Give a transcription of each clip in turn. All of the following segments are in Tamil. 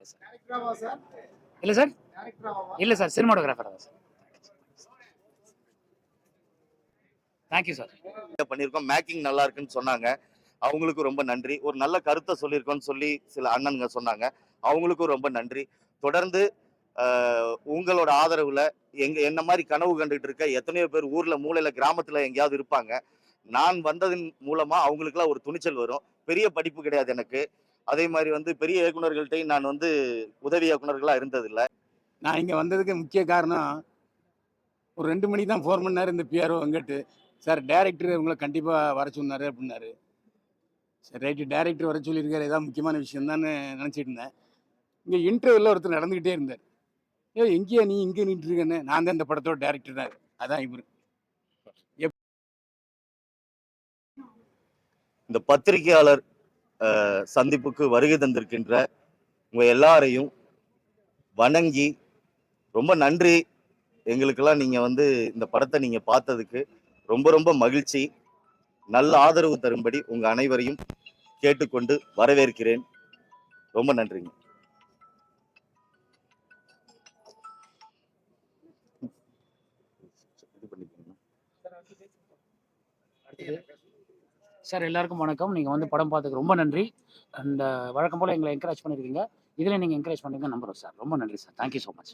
சார் இல்லை சார். இல்லை சார் சினிமாட்டோகிராஃபர் தான் சார். தேங்க்யூ சார் பண்ணியிருக்கோம். மேக்கிங் நல்லா இருக்குன்னு சொன்னாங்க. அவங்களுக்கும் ரொம்ப நன்றி. ஒரு நல்ல கருத்தை சொல்லியிருக்கோன்னு சொல்லி சில அண்ணனுங்க சொன்னாங்க. அவங்களுக்கும் ரொம்ப நன்றி. தொடர்ந்து உங்களோட ஆதரவுல எங்க என்ன மாதிரி கனவு கண்டுகிட்டு இருக்க எத்தனையோ பேர் ஊர்ல மூலையில கிராமத்துல எங்கேயாவது இருப்பாங்க. நான் வந்ததன் மூலமா அவங்களுக்குலாம் ஒரு துணிச்சல் வரும். பெரிய படிப்பு கிடையாது எனக்கு. அதே மாதிரி வந்து பெரிய இயக்குனர்கள்ட்டையும் நான் வந்து உதவி இயக்குனர்களா இருந்ததில்லை. நான் இங்கே வந்ததுக்கு முக்கிய காரணம் ஒரு ரெண்டு மணிக்கு தான் ஃபோன் பண்ணார் இந்த பிஆர்ஓ வெங்கட்டு சார் டேரக்டர் உங்களை கண்டிப்பாக வர சொன்னார் அப்படின்னாரு. சரி ரைட்டு டேரக்டர் வர சொல்லியிருக்காரு ஏதாவது முக்கியமான விஷயம் தான் நினச்சிட்டு இருந்தேன். இங்கே இன்டர்வியூவில் ஒருத்தர் நடந்துக்கிட்டே இருந்தார். ஏ எங்கேயா நீ? இங்கே நின்று இருக்கேன்னு. நான் தான் இந்த படத்தோட டேரக்டர் தான். அதான் இவர். இந்த பத்திரிகையாளர் சந்திப்புக்கு வருகை தந்திருக்கின்ற உங்க எல்லாரையும் வணங்கி ரொம்ப நன்றி. எங்களுக்கெல்லாம் நீங்க வந்து இந்த படத்தை நீங்க பார்த்ததுக்கு ரொம்ப ரொம்ப மகிழ்ச்சி. நல்ல ஆதரவு தரும்படி உங்க அனைவரையும் கேட்டுக்கொண்டு வரவேற்கிறேன். ரொம்ப நன்றிங்க. இது பண்ணிக்கோங்க. சார் எல்லாருக்கும் வணக்கம். நீங்கள் வந்து படம் பார்த்ததுக்கு ரொம்ப நன்றி. அண்ட் வழக்கம் போல் எங்களை என்கரேஜ் பண்ணியிருக்கீங்க இதில் நீங்கள் என்கரேஜ் பண்ணுங்க நம்புறோம் சார். ரொம்ப நன்றி sir. Thank you so much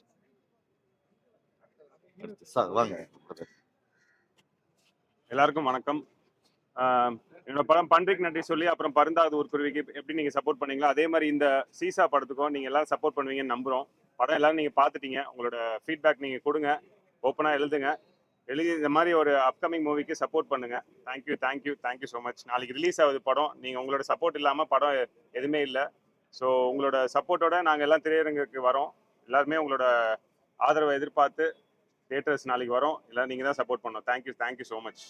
sir வாங்க. எல்லாருக்கும் வணக்கம். ஆஹ் என்னோட படம் பன்றிக்கு நன்றி சொல்லி அப்புறம் பருந்தாது ஒரு குருவிக்கு எப்படி நீங்க சப்போர்ட் பண்ணீங்களோ அதே மாதிரி இந்த சீசா படத்துக்கும் நீங்க எல்லாரும் சப்போர்ட் பண்ணுவீங்கன்னு நம்புறோம். படம் எல்லாரும் நீங்க பார்த்துட்டீங்க. உங்களோட ஃபீட்பேக் நீங்க கொடுங்க. ஓப்பனா எழுதுங்க. எழுதி இந்த மாதிரி ஒரு அப்கமிங் மூவிக்கு சப்போர்ட் பண்ணுங்க. Thank you thank you thank you so much நாளைக்கு ரிலீஸ் ஆகுது படம். நீங்க உங்களோட சப்போர்ட் இல்லாமல் படம் எதுவுமே இல்லை. ஸோ உங்களோட சப்போர்ட்டோட நாங்கள் எல்லாம் திரையரங்குக்கு வரோம். எல்லாருமே உங்களோட ஆதரவை எதிர்பார்த்து தியேட்டர்ஸ் நாளைக்கு வரோம். எல்லாம் நீங்க தான் சப்போர்ட் பண்ணோம் தேங்க்யூ தேங்க்யூ ஸோ மச்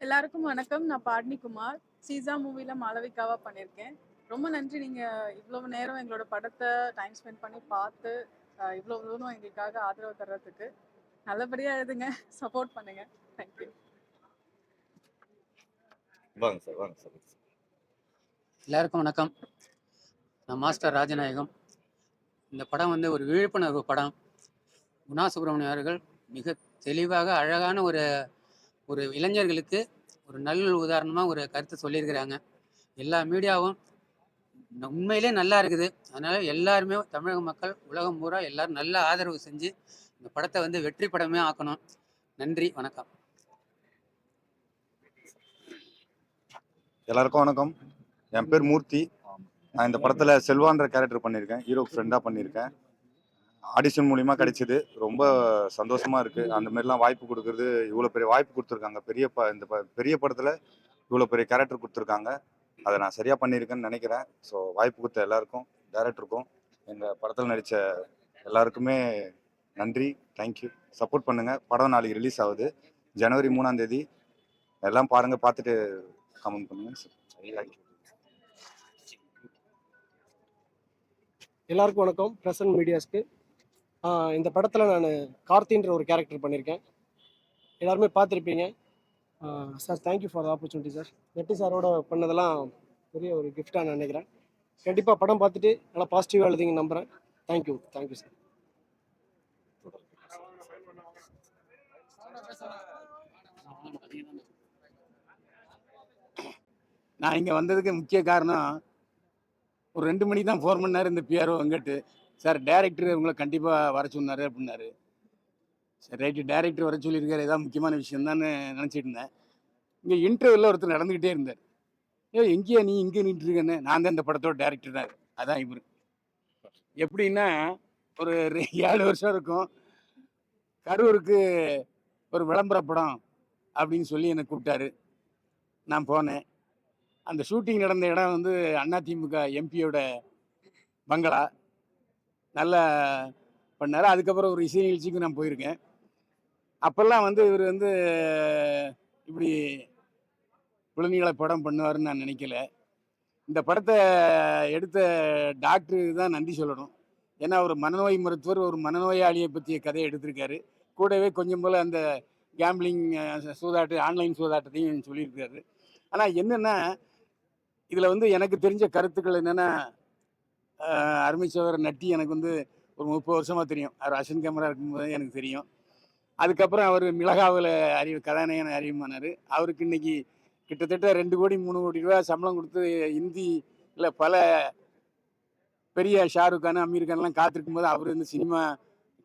எல்லாருக்கும் வணக்கம். நான் பாட்னி குமார். சீசா மூவியில் மாளவிகாவாக பண்ணியிருக்கேன் ரொம்ப நன்றி. நீங்க இவ்வளவு நேரம் எங்களோட படத்தை டைம் ஸ்பெண்ட் பண்ணி பார்த்து அஹ், இவ்வளவு தூரம் எங்களுக்காக ஆதரவு தர்றதுக்கு நல்லபடியா எழுதுங்க சப்போர்ட் பண்ணுங்க. தேங்க்யூ வாங்க சார் வாங்க சார் எல்லாருக்கும் வணக்கம். நான் மாஸ்டர் ராஜநாயகம். இந்த படம் வந்து ஒரு விழிப்புணர்வு படம். குணா சுப்பிரமணியம் அவர்கள் மிக தெளிவாக அழகான ஒரு ஒரு இளைஞர்களுக்கு ஒரு நல்ல உதாரணமாக ஒரு கருத்து சொல்லியிருக்கிறாங்க. எல்லா மீடியாவும் உண்மையிலே நல்லா இருக்குது. அதனால எல்லாருமே தமிழக மக்கள் உலகம் பூரா எல்லாரும் நல்ல ஆதரவு செஞ்சு இந்த படத்தை வந்து வெற்றி படமே ஆக்கணும். நன்றி வணக்கம். எல்லாருக்கும் வணக்கம். என் பேர் மூர்த்தி. நான் இந்த படத்தில் செல்வான்ற கேரக்டர் பண்ணியிருக்கேன். ஹீரோ ஃப்ரெண்டாக பண்ணியிருக்கேன். ஆடிஷன் மூலிமா கிடைச்சிது. ரொம்ப சந்தோஷமாக இருக்குது அந்த மாதிரிலாம் வாய்ப்பு கொடுக்குறது இவ்வளோ பெரிய வாய்ப்பு கொடுத்துருக்காங்க. பெரிய ப இந்த ப பெரிய படத்தில் இவ்வளோ பெரிய கேரக்டர் கொடுத்துருக்காங்க. அதை நான் சரியாக பண்ணியிருக்கேன்னு நினைக்கிறேன். ஸோ வாய்ப்பு கொடுத்த எல்லாருக்கும் டேரக்டருக்கும் எங்கள் படத்தில் நடித்த எல்லாருக்குமே நன்றி. தேங்க்யூ சப்போர்ட் பண்ணுங்கள் படம் நாளைக்கு ரிலீஸ் ஆகுது. ஜனவரி மூணாம் தேதி. எல்லாம் பாருங்கள் பார்த்துட்டு கமெண்ட் பண்ணுங்கள் எல்லாருக்கும் வணக்கம். பிரசன்ட் மீடியாஸ்க்கு இந்த படத்தில் நான் கார்த்தின்ற ஒரு கேரக்டர் பண்ணியிருக்கேன் எல்லாருமே பார்த்துருப்பீங்க. Sir thank you for opportunity sir Netti சாரோட பண்ணதெல்லாம் பெரிய ஒரு கிஃப்டாக நான் நினைக்கிறேன். கண்டிப்பாக படம் பார்த்துட்டு நல்லா பாசிட்டிவாக எழுதிங்க நம்புகிறேன் தேங்க்யூ தேங்க்யூ சார் நான் இங்கே வந்ததுக்கு முக்கிய காரணம் ஒரு ரெண்டு மணிக்கு தான் ஃபோன் பண்ணார் இந்த பிஆர்ஓ வெங்கட்டு சார் டேரக்டர் உங்களை கண்டிப்பாக வர சொன்னார் அப்படின்னாரு. சரி ரைட்டு. டேரக்டர் வர சொல்லியிருக்காரு. ஏதாவது முக்கியமான விஷயம் தான் நினச்சிட்டு இருந்தேன். இங்கே இன்டர்வியூவில் ஒருத்தர் நடந்துக்கிட்டே இருந்தார். ஏ எங்கேயா நீ? இங்கே நின்று இருக்கேன்னு நான் தான் இந்த படத்தோட டேரக்டர் தான். அதான் இவர். எப்படின்னா ஒரு ரெ- ஏழு வருஷம் இருக்கும். கரூருக்கு ஒரு விளம்பர படம் அப்படின்னு சொல்லி என்னை கூப்பிட்டாரு. நான் போனேன். அந்த ஷூட்டிங் நடந்த இடம் வந்து அதிமுக எம்பியோட பங்களா. நல்லா பண்ணார். அதுக்கப்புறம் ஒரு இசை நிகழ்ச்சிக்கு நான் போயிருக்கேன். அப்போல்லாம் வந்து இவர் வந்து இப்படி குழந்தைகளை படம் பண்ணுவாருன்னு நான் நினைக்கல. இந்த படத்தை எடுத்த டாக்டரு தான் நன்றி சொல்லணும். ஏன்னா ஒரு மனநோய் மருத்துவர் ஒரு மனநோயாளியை பற்றிய கதையை எடுத்திருக்காரு. கூடவே கொஞ்சம் போல் அந்த கேம்பிளிங் சூதாட்டு ஆன்லைன் சூதாட்டத்தையும் சொல்லியிருக்காரு. ஆனால் என்னென்னா இதில் வந்து எனக்கு தெரிஞ்ச கருத்துக்கள் என்னென்னா அருமை சோதரர் நட்டி எனக்கு வந்து ஒரு முப்பது வருஷமாக தெரியும். அவர் அசன் கேமரா இருக்கும்போது எனக்கு தெரியும். அதுக்கப்புறம் அவர் மிளகாவில் அறிவு கதாநாயகன் அறிவுமானார் அவருக்கு இன்னைக்கு கிட்டத்தட்ட ரெண்டு கோடி மூணு கோடி ரூபா சம்பளம் கொடுத்து இந்தியில் பல பெரிய ஷாருக் கான் அமீர் கான்லாம் காத்திருக்கும் போது அவர் இந்த சினிமா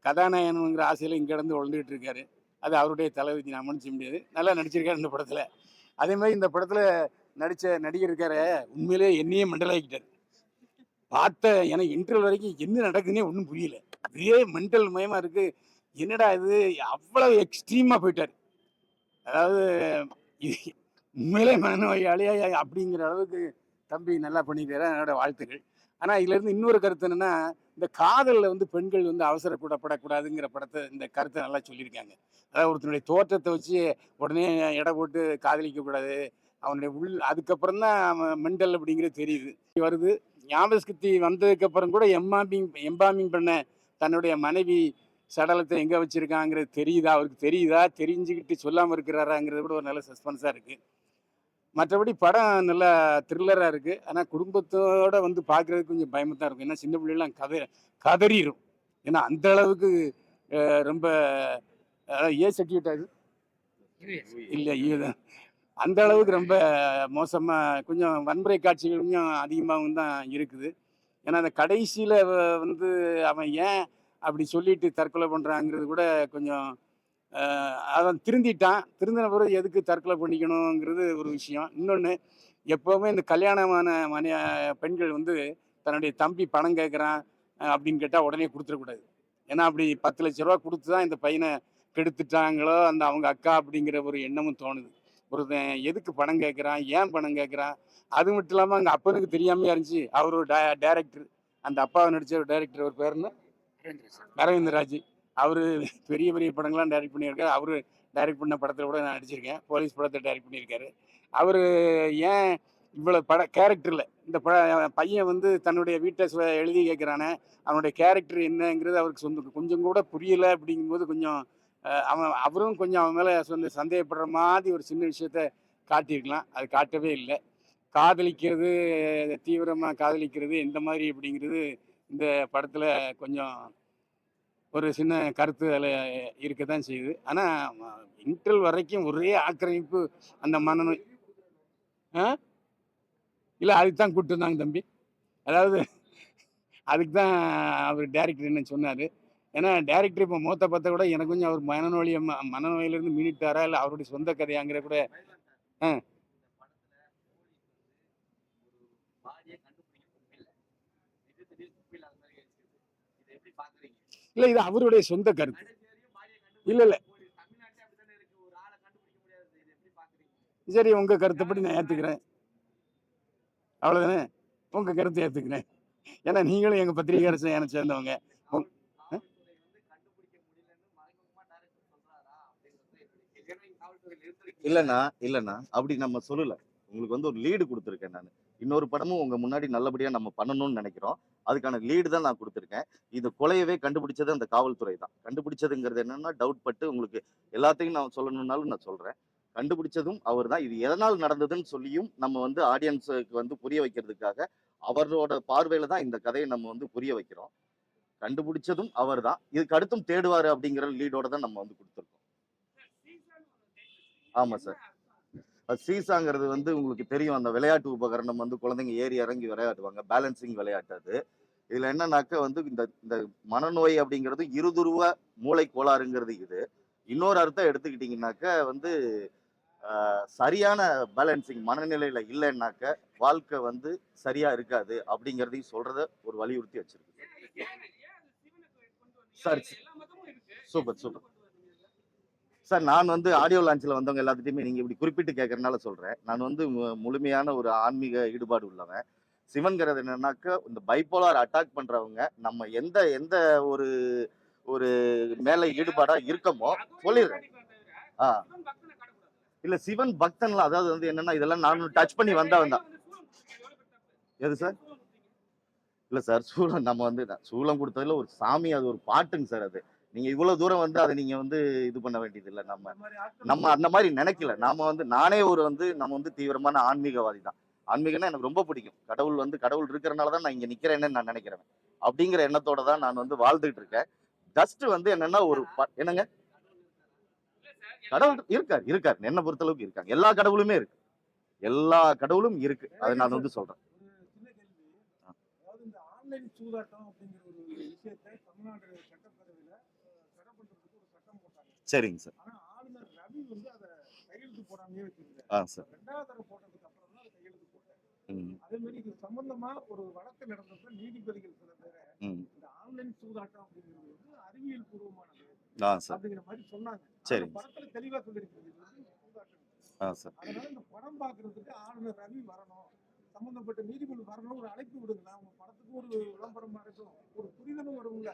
கதாநாயகனுங்கிற ஆசையில் இங்கே இருந்து உழந்துட்டு இருக்காரு. அது அவருடைய தலைவிதி நான் மன்னிச்ச முடியாது. நல்லா நடிச்சிருக்காரு இந்த படத்தில். அதே மாதிரி இந்த படத்தில் நடித்த நடிகர் இருக்காரு உண்மையிலே என்னையே மண்டலாக்கிட்டார். பார்த்த எனக்கு இன்டர்வல் வரைக்கும் என்ன நடக்குதுன்னே ஒன்றும் புரியல. இதே மென்டல் மயமாக இருக்குது என்னடா இது? அவ்வளவு எக்ஸ்ட்ரீமா போயிட்டார். அதாவது உண்மையிலே மனநோயாளியா அப்படிங்கிற அளவுக்கு தம்பி நல்லா பண்ணிக்கிறார். என்னோட வாழ்த்துக்கள். ஆனா இதுல இருந்து இன்னொரு கருத்து என்னன்னா இந்த காதலில் வந்து பெண்கள் வந்து அவசரப்படப்படக்கூடாதுங்கிற படத்தை இந்த கருத்தை நல்லா சொல்லியிருக்காங்க. அதாவது ஒருத்தனுடைய தோற்றத்தை வச்சு உடனே எடை போட்டு காதலிக்க கூடாது. அவனுடைய உள் அதுக்கப்புறம் தான் மெண்டல் அப்படிங்கிறது தெரியுது. வருது. ஞாபகஸ்கத்தி வந்ததுக்கு அப்புறம் கூட எம்பாமிங் எம்பாமிங் பண்ண தன்னுடைய மனைவி சடலத்தை எங்கே வச்சிருக்காங்கிறது தெரியுதா? அவருக்கு தெரியுதா? தெரிஞ்சுக்கிட்டு சொல்லாமல் இருக்கிறாராங்கிறது கூட ஒரு நல்ல சஸ்பென்ஸாக இருக்குது மற்றபடி படம் நல்லா த்ரில்லராக இருக்குது ஆனால் குடும்பத்தோட வந்து பார்க்குறதுக்கு கொஞ்சம் பயமாக தான் இருக்கும். ஏன்னா சின்ன பிள்ளைலாம் கதை கதறிடும் ஏன்னா அந்த அளவுக்கு ரொம்ப ஏ சர்டிஃபிகேட் ஆகுது இல்லை இதுதான் அந்த அளவுக்கு ரொம்ப மோசமாக கொஞ்சம் வன்முறை காட்சிகள் கொஞ்சம் அதிகமாகவும் தான் இருக்குது. ஏன்னா அந்த கடைசியில் வந்து அவன் ஏன் அப்படி சொல்லிட்டு தற்கொலை பண்ணுறாங்கிறது கூட கொஞ்சம் அஹ், அவன் திருந்திட்டான். திருந்தின பிறகு எதுக்கு தற்கொலை பண்ணிக்கணுங்கிறது ஒரு விஷயம். இன்னொன்று எப்போவுமே இந்த கல்யாணமான மனைய பெண்கள் வந்து தன்னுடைய தம்பி பணம் கேட்குறான் அப்படின்னு கேட்டால் உடனே கொடுத்துடக்கூடாது. ஏன்னா அப்படி பத்து லட்ச ரூபா கொடுத்து தான் இந்த பையனை கெடுத்துட்டாங்களோ அந்த அவங்க அக்கா அப்படிங்கிற ஒரு எண்ணமும் தோணுது. ஒருத்தன் எதுக்கு பணம் கேட்குறான் ஏன் பணம் கேட்குறான்? அது மட்டும் இல்லாமல் அங்கே அப்பனுக்கு தெரியாமையா இருந்துச்சு. அவர் ஒரு டேரக்டர். அந்த அப்பாவை நடித்த ஒரு டேரக்டர் ஒரு பேருன்னு அரவிந்தராஜ் அவர் பெரிய பெரிய படங்கள்லாம் டைரக்ட் பண்ணியிருக்காரு. அவர் டைரக்ட் பண்ண படத்தில் கூட நான் நடிச்சிருக்கேன். போலீஸ் படத்தை டைரக்ட் பண்ணியிருக்காரு. அவர் ஏன் இவ்வளோ பட கேரக்டரில் இந்த ப பையன் வந்து தன்னுடைய வீட்டை சு- எழுதி கேட்குறானே அவனுடைய கேரக்டர் என்னங்கிறது அவருக்கு சொந்த கொஞ்சம் கூட புரியலை அப்படிங்கும்போது கொஞ்சம் அவன் அவரும் கொஞ்சம் அவன் மேலே சொந்த சந்தேகப்படுற மாதிரி ஒரு சின்ன விஷயத்த காட்டியிருக்கலாம். அது காட்டவே இல்லை. காதலிக்கிறது தீவிரமாக காதலிக்கிறது எந்த மாதிரி அப்படிங்கிறது இந்த படத்தில் கொஞ்சம் ஒரு சின்ன கருத்து அதில் இருக்க தான் செய்யுது. ஆனால் இன்டர்வல் வரைக்கும் ஒரே ஆக்கிரமிப்பு அந்த மனநோய் ஆ? இல்லை அதுக்கு தான் கூப்பிட்டு வந்தாங்க தம்பி. அதாவது அதுக்கு தான் அவர் டேரக்டர் என்ன சொன்னார். ஏன்னா டேரக்டர் இப்போ மூத்த பார்த்த கூட எனக்கு கொஞ்சம் அவர் மனநோயை ம- மீனிட்டாரா இல்லை அவருடைய சொந்த கதையாங்கிற கூட ஆ. இல்லை இது அவருடைய சொந்த கருத்து. இல்லை இல்லை. சரி உங்க கருத்தைப்படி நான் ஏத்துக்கிறேன். அவ்வளவுதானே? உங்க கருத்தை ஏத்துக்கிறேன். ஏன்னா நீங்களும் எங்க பத்திரிகை அரசு என சேர்ந்தவங்க. உங்க- இல்லைண்ணா இல்லைண்ணா. அப்படி நம்ம சொல்லல. உங்களுக்கு வந்து ஒரு லீடு கொடுத்துருக்கேன் நான். இன்னொரு படமும் உங்க முன்னாடி நல்லபடியா நம்ம பண்ணணும்னு நினைக்கிறோம். அதுக்கான லீடு தான் நான் கொடுத்துருக்கேன். இந்த கொலையவே கண்டுபிடிச்சது அந்த காவல்துறை தான். கண்டுபிடிச்சதுங்கிறது என்னன்னா டவுட் பட்டு உங்களுக்கு எல்லாத்தையும் நான் சொல்லணும்னாலும் நான் சொல்றேன். கண்டுபிடிச்சதும் அவர் தான். இது எதனால் நடந்ததுன்னு சொல்லியும் நம்ம வந்து ஆடியன்ஸுக்கு வந்து புரிய வைக்கிறதுக்காக அவரோட பார்வையில தான் இந்த கதையை நம்ம வந்து புரிய வைக்கிறோம். கண்டுபிடிச்சதும் அவர் தான். இதுக்கு அடுத்தும் தேடுவாரு அப்படிங்கிற லீடோட தான் நம்ம வந்து கொடுத்துருக்கோம். ஆமா சார். சீசாங்கிறது வந்து உங்களுக்கு தெரியும். அந்த விளையாட்டு உபகரணம் வந்து குழந்தைங்க ஏறி இறங்கி விளையாடுவாங்க. பேலன்சிங் விளையாட்டு அது. இதுல என்னன்னாக்க வந்து இந்த இந்த மனநோய் அப்படிங்கிறது இருதுருவ மூளை கோளாறுங்கிறது இது. இன்னொரு அர்த்தம் எடுத்துக்கிட்டீங்கன்னாக்க வந்து சரியான பேலன்சிங் மனநிலையில இல்லைன்னாக்க வாழ்க்கை வந்து சரியா இருக்காது அப்படிங்கிறதையும் சொல்றத ஒரு வலியுறுத்தி வச்சிருக்கு சார் சூப்பர் சூப்பர். சார் நான் வந்து ஆடியோ லான்ச்சில் வந்தவங்க எல்லாத்துட்டையுமே நீங்கள் இப்படி குறிப்பிட்டு கேட்குறனால சொல்கிறேன் நான் வந்து மு- முழுமையான ஒரு ஆன்மீக ஈடுபாடு உள்ளவன். சிவன்கிறது என்னன்னாக்கா இந்த பைப்போலார் அட்டாக் பண்ணுறவங்க நம்ம எந்த எந்த ஒரு ஒரு மேலே ஈடுபாடாக இருக்கமோ சொல்லிடுறேன். ஆ. இல்லை சிவன் பக்தன்லாம் அதாவது வந்து என்னென்னா இதெல்லாம் நான் டச் பண்ணி வந்தவன் தான். எது சார்? இல்லை சார் சூளம் நம்ம வந்து சூளம் கொடுத்ததில் ஒரு சாமி அது ஒரு பாட்டுங்க சார் அது. நீங்க இவ்வளவு தூரம் வந்து அதை நீங்க வந்து இது பண்ண வேண்டியது இல்லை நம்ம நம்ம அந்த மாதிரி நினைக்கல. நாம வந்து நானே ஒரு வந்து நம்ம வந்து தீவிரமான ஆன்மீகவாதி தான். ஆன்மீகம்னா எனக்கு ரொம்ப பிடிக்கும். கடவுள் வந்து கடவுள் இருக்கிறனால தான் நான் இங்க நிக்கிறேன்னு நான் நினைக்கிறேன் அப்படிங்கிற எண்ணத்தோட தான் நான் வந்து வாழ்ந்துட்டு இருக்கேன். ஜஸ்ட் வந்து என்னன்னா ஒரு என்னங்க? கடவுள் இருக்கார் இருக்கார். என்னை பொறுத்தளவுக்கு இருக்காங்க எல்லா கடவுளுமே இருக்கு. எல்லா கடவுளும் இருக்கு. அதை நான் வந்து சொல்றேன். சூதாட்டம் அப்படிங்கிற ஒரு விஷயத்தை தமிழ்நாடு சட்டப்பேரவையில அஹ், தடை பண்றதுக்கு ஒரு சட்டம் போட்டாங்க சரிங்க சார் ஆனா ஆளுநர் ரவி வந்து அதை கையெழுத்து போடாமலே வச்சிருந்தாரு. ஆ சார். ரெண்டாவது தடவை போட்டதுக்கு அப்புறம் தான் அதை மாதிரி இது சம்பந்தமா ஒரு வழக்கு நடந்தப்ப நீதிபதிகள் சில பேரை இந்த ஆன்லைன் சூதாட்டம் அப்படிங்கிறது வந்து அறிவியல் பூர்வமானது சார். அப்படிங்கிற மாதிரி சொன்னாங்க. சரி. படத்துல தெளிவா சொல்லியிருக்கிறது சார். அதனால இந்த படம் பார்க்கறதுக்கு ஆளுநர் ரவி வரணும். சம்பந்தப்பட்ட நீதிபதி வரணும் ஒரு அழைப்பு விடுங்களேன் உங்க படத்துக்கு ஒரு விளம்பரமா இருக்கும் ஒரு புரிதலும் வரும்ல.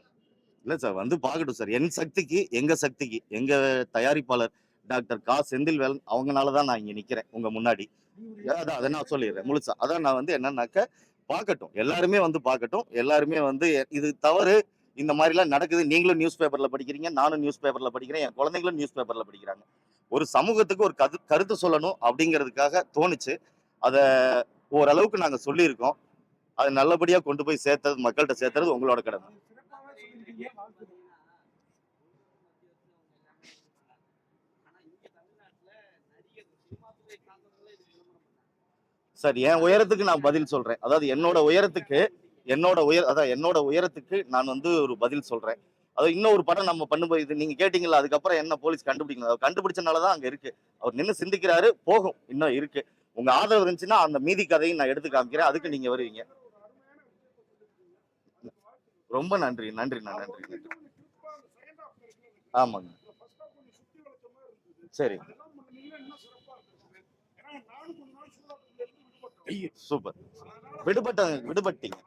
இல்ல சார் வந்து பார்க்கட்டும் சார். என் சக்திக்கு எங்க சக்திக்கு எங்க தயாரிப்பாளர் டாக்டர் கா. செந்தில்வேலன் அவங்கனால தான் நான் இங்க நிக்கிறேன் உங்க முன்னாடி. அதான் அதை நான் சொல்லிடுறேன் முழுசா. அதான் நான் வந்து என்னன்னாக்க பார்க்கட்டும் எல்லாருமே வந்து பார்க்கட்டும் எல்லாருமே வந்து இது தவறு. இந்த மாதிரிலாம் நடக்குது. நீங்களும் நியூஸ் பேப்பர்ல படிக்கிறீங்க நானும் நியூஸ் பேப்பர்ல படிக்கிறேன் என் குழந்தைங்களும் நியூஸ் பேப்பர்ல படிக்கிறாங்க. ஒரு சமூகத்துக்கு ஒரு கரு கருத்து சொல்லணும் அப்படிங்கிறதுக்காக தோணுச்சு. அதை ஓரளவுக்கு நாங்கள் சொல்லியிருக்கோம். அதை நல்லபடியாக கொண்டு போய் சேர்த்தது மக்கள்கிட்ட சேர்த்துறது உங்களோட கடமை. சிறப்பாகவே சார் என் உயரத்துக்கு நான் பதில் சொல்றேன். அதாவது என்னோட உயரத்துக்கு என்னோட உயர் அதான் என்னோட உயரத்துக்கு நான் வந்து ஒரு பதில் சொல்றேன். அது இன்னொரு படம் நம்ம பண்ணும்போது இது நீங்க கேட்டீங்களா அதுக்கப்புறம் என்ன போலீஸ் கண்டுபிடிக்கணும்? அவர் கண்டுபிடிச்சனால அங்க இருக்கு. அவர் நின்று சிந்திக்கிறாரு போகும். இன்னும் இருக்கு. உங்க ஆதரவு இருந்துச்சுன்னா அந்த மீதி கதையும் நான் எடுத்து காமிக்கிறேன். அதுக்கு நீங்க வருவீங்க. ரொம்ப நன்றி நன்றி நான் நன்றி நன்றி. ஆமாங்க. சரி சூப்பர். விடுபட்ட விடுபட்டீங்க.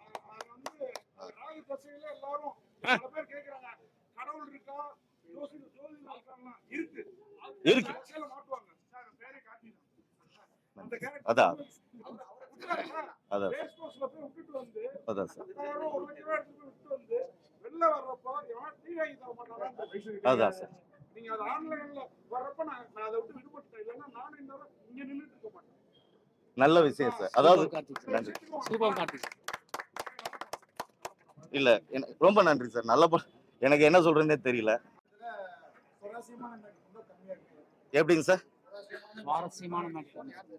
இருக்கு. அதான். அதான் அதான் சார். அதான் சார். நீங்க அது ஆன்லைன்ல வர்றப்ப நான் நான் அதை விட்டு விடுபட்டேன் இல்லைன்னா நானும் இன்னும் இங்க நின்றுட்டு இருக்க மாட்டேன். நல்ல விஷயம் சார். அதாவது நன்றி. இல்ல எனக்கு ரொம்ப நன்றி சார். நல்ல ப- எனக்கு என்ன சொல்றேன்னே தெரியல. எப்படிங்க சார்?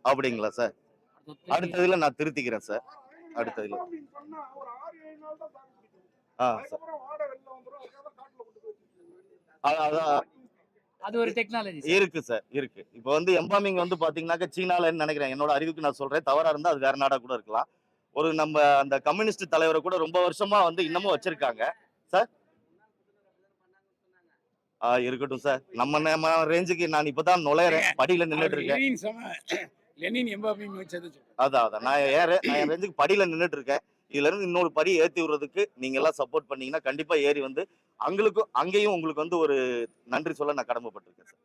அப்படிங்களா சார்? அடுத்ததுல நான் திருத்திக்கிறேன் சார். அடுத்ததுல. ஆ சார். அதான் அது ஒரு டெக்னாலஜி இருக்கு சார். இருக்கு. இப்போ வந்து எம்பாமிங் வந்து பாத்தீங்கன்னாக்க சீனாலன்னு நினைக்கிறேன்? என்னோட அறிவுக்கு நான் சொல்றேன். தவறா இருந்தா அது வேற நாடா கூட இருக்கலாம். ஒரு நம்ம அந்த கம்யூனிஸ்ட் தலைவரை கூட ரொம்ப வருஷமா வந்து இன்னமும் வச்சிருக்காங்க. சார்? ஆ இருக்கட்டும் சார். நம்ம நம்ம ரேஞ்சுக்கு நான் இப்பதான் நுழையறேன். படியில நின்னுட்டு இருக்கேன். லெனின் வச்சது சொல்லு. அதான் அதான். நான் ஏற நான் ரேஞ்சுக்கு படியில நின்னுட்டு இருக்கேன் இதுல இருந்து இன்னொரு படி ஏத்தி விடுறதுக்கு நீங்க எல்லாம் சப்போர்ட் பண்ணீங்கன்னா கண்டிப்பா ஏறி வந்து அங்களுக்கும் அங்கேயும் உங்களுக்கு வந்து ஒரு நன்றி சொல்ல நான் கடமைப்பட்டிருக்கேன் சார்.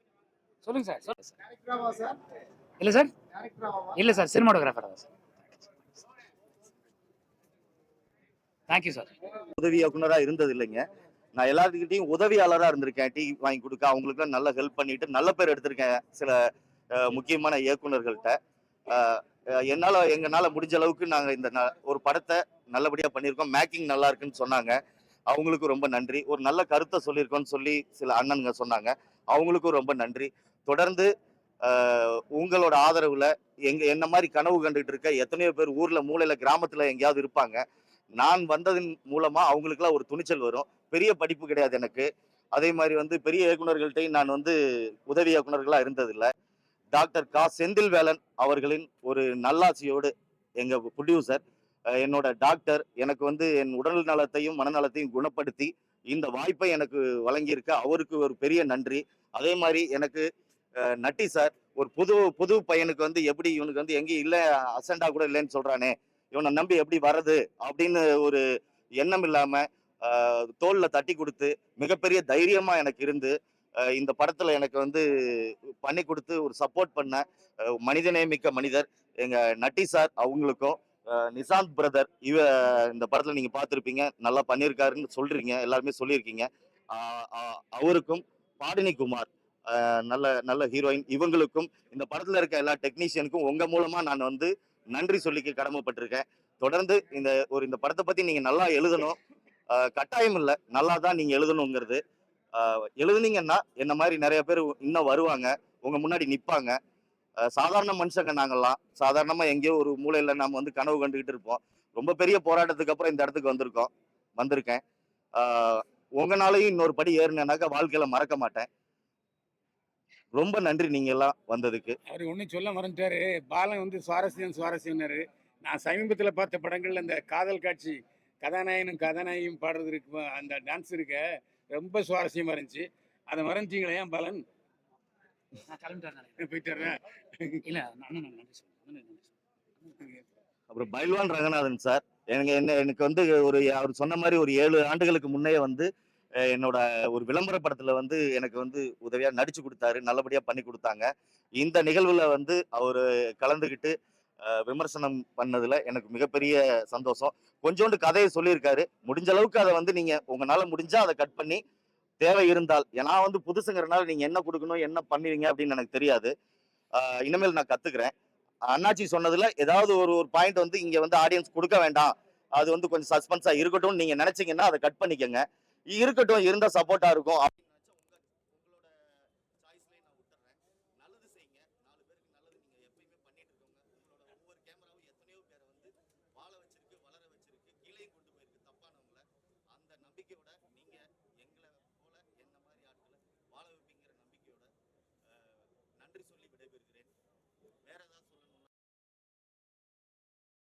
சொல்லுங்க சார். சொல்லுங்க சார். இல்ல சார். இல்ல சார். சினிமாட்டோகிராஃபர் தான் சார். தேங்க்யூ சார் உதவி இயக்குனரா இருந்தது இல்லைங்க நான் எல்லாத்துக்கிட்டையும் உதவியாளரா இருந்திருக்கேன். டீ வாங்கி கொடுக்க. அவங்களுக்கு நல்ல ஹெல்ப் பண்ணிட்டு நல்ல பேர் எடுத்திருக்கேன். சில முக்கியமான இயக்குநர்கள்ட்ட. என்னால் எங்களால் முடிஞ்ச அளவுக்கு நாங்கள் இந்த ந- ஒரு படத்தை நல்லபடியாக பண்ணியிருக்கோம். மேக்கிங் நல்லா இருக்குன்னு சொன்னாங்க. அவங்களுக்கும் ரொம்ப நன்றி. ஒரு நல்ல கருத்தை சொல்லியிருக்கோன்னு சொல்லி சில அண்ணனுங்க சொன்னாங்க. அவங்களுக்கும் ரொம்ப நன்றி. தொடர்ந்து உங்களோட ஆதரவில் எங்க என்ன மாதிரி கனவு கண்டுகிட்டு இருக்க எத்தனையோ பேர் ஊரில் மூளையில் கிராமத்தில் எங்கேயாவது இருப்பாங்க. நான் வந்ததன் மூலமாக அவங்களுக்குலாம் ஒரு துணிச்சல் வரும். பெரிய படிப்பு கிடையாது எனக்கு. அதே மாதிரி வந்து பெரிய இயக்குநர்கள்ட்டையும் நான் வந்து உதவி இயக்குநர்களாக இருந்ததில்லை. டாக்டர் கா. செந்தில்வேலன் அவர்களின் ஒரு நல்லாசியோடு எங்கள் ப்ரொடியூசர் என்னோட டாக்டர் எனக்கு வந்து என் உடல் நலத்தையும் மனநலத்தையும் குணப்படுத்தி இந்த வாய்ப்பை எனக்கு வழங்கியிருக்க. அவருக்கு ஒரு பெரிய நன்றி. அதே மாதிரி எனக்கு நட்டி சார் ஒரு புது புது பையனுக்கு வந்து எப்படி இவனுக்கு வந்து எங்கேயும் இல்லை அசண்டா கூட இல்லைன்னு சொல்றானே இவனை நம்பி எப்படி வர்றது அப்படின்னு ஒரு எண்ணம் இல்லாம தோல்ல தட்டி கொடுத்து மிகப்பெரிய தைரியமா எனக்கு இருந்து இந்த படத்துல எனக்கு வந்து பண்ணி கொடுத்து ஒரு சப்போர்ட் பண்ண மனிதநேமிக்க மனிதர் எங்க நட்டி சார் அவங்களுக்கும் நிசாந்த் பிரதர் இவ இந்த படத்துல நீங்க பார்த்துருப்பீங்க. நல்லா பண்ணியிருக்காருன்னு சொல்றீங்க. எல்லாருமே சொல்லியிருக்கீங்க. அவருக்கும் பாடினி குமார் நல்ல நல்ல ஹீரோயின் இவங்களுக்கும் இந்த படத்துல இருக்க எல்லா டெக்னீஷியனுக்கும் உங்க மூலமா நான் வந்து நன்றி சொல்லிக்க கடமைப்பட்டிருக்கேன். தொடர்ந்து இந்த ஒரு இந்த படத்தை பத்தி நீங்க நல்லா எழுதணும். கட்டாயம் இல்லை. நல்லா தான் நீங்க எழுதணுங்கிறது. எழுதுனீங்கன்னா என்ன மாதிரி நிறைய பேர் இன்னும் வருவாங்க. உங்க முன்னாடி நிற்பாங்க சாதாரண மனுஷங்க நாங்கெல்லாம் சாதாரணமாக எங்கேயோ ஒரு மூலையில் நாம் வந்து கனவு கண்டுக்கிட்டு இருப்போம். ரொம்ப பெரிய போராட்டத்துக்கு அப்புறம் இந்த இடத்துக்கு வந்திருக்கோம். வந்திருக்கேன். உங்களாலையும் இன்னொரு படி ஏறினேனாக்கா வாழ்க்கையில் மறக்க மாட்டேன். ரொம்ப நன்றி நீங்க எல்லாம் வந்ததுக்கு. அவர் ஒன்றும் சொல்ல மறந்துட்டாரு. பாலன் வந்து சுவாரஸ்யம் சுவாரஸ்யம்னாரு. நான் சமீபத்தில் பார்த்த படங்கள்ல இந்த காதல் காட்சி கதாநாயகனும் கதாநாயகியும் பாடுறது இருக்கு அந்த டான்ஸ் இருக்க ரொம்ப சுவாரஸ்யமா இருந்துச்சு. அதை மறைஞ்சிங்களே ஏன் பாலன். அப்புறம் பைல்வான் ரங்கநாதன் சார் எனக்கு என்ன எனக்கு வந்து ஒரு அவர் சொன்ன மாதிரி ஒரு ஏழு ஆண்டுகளுக்கு முன்னே வந்து என்னோட ஒரு விளம்பர படத்துல வந்து எனக்கு வந்து உதவியா நடிச்சு கொடுத்தாரு நல்லபடியா பண்ணி கொடுத்தாங்க. இந்த நிகழ்வுல வந்து அவர் கலந்துக்கிட்டு அஹ், விமர்சனம் பண்ணதுல எனக்கு மிகப்பெரிய சந்தோஷம். கொஞ்சோண்டு கதையை சொல்லியிருக்காரு. முடிஞ்ச அளவுக்கு அதை வந்து நீங்க உங்களால முடிஞ்சா அதை கட் பண்ணி தேவை இருந்தால். ஏன்னா வந்து புதுசுங்கிறனால நீங்க என்ன கொடுக்கணும் என்ன பண்ணுவீங்க அப்படின்னு எனக்கு தெரியாது. இனிமேல் நான் கத்துக்கிறேன். அண்ணாச்சி சொன்னதுல ஏதாவது ஒரு ஒரு பாயிண்ட் வந்து இங்க வந்து ஆடியன்ஸ் கொடுக்க வேண்டாம். அது வந்து கொஞ்சம் சஸ்பென்ஸா இருக்கட்டும் நீங்க நினைச்சீங்கன்னா அதை கட் பண்ணிக்கங்க. இருக்கட்டும் இருந்தா சப்போர்ட்டா இருக்கும்.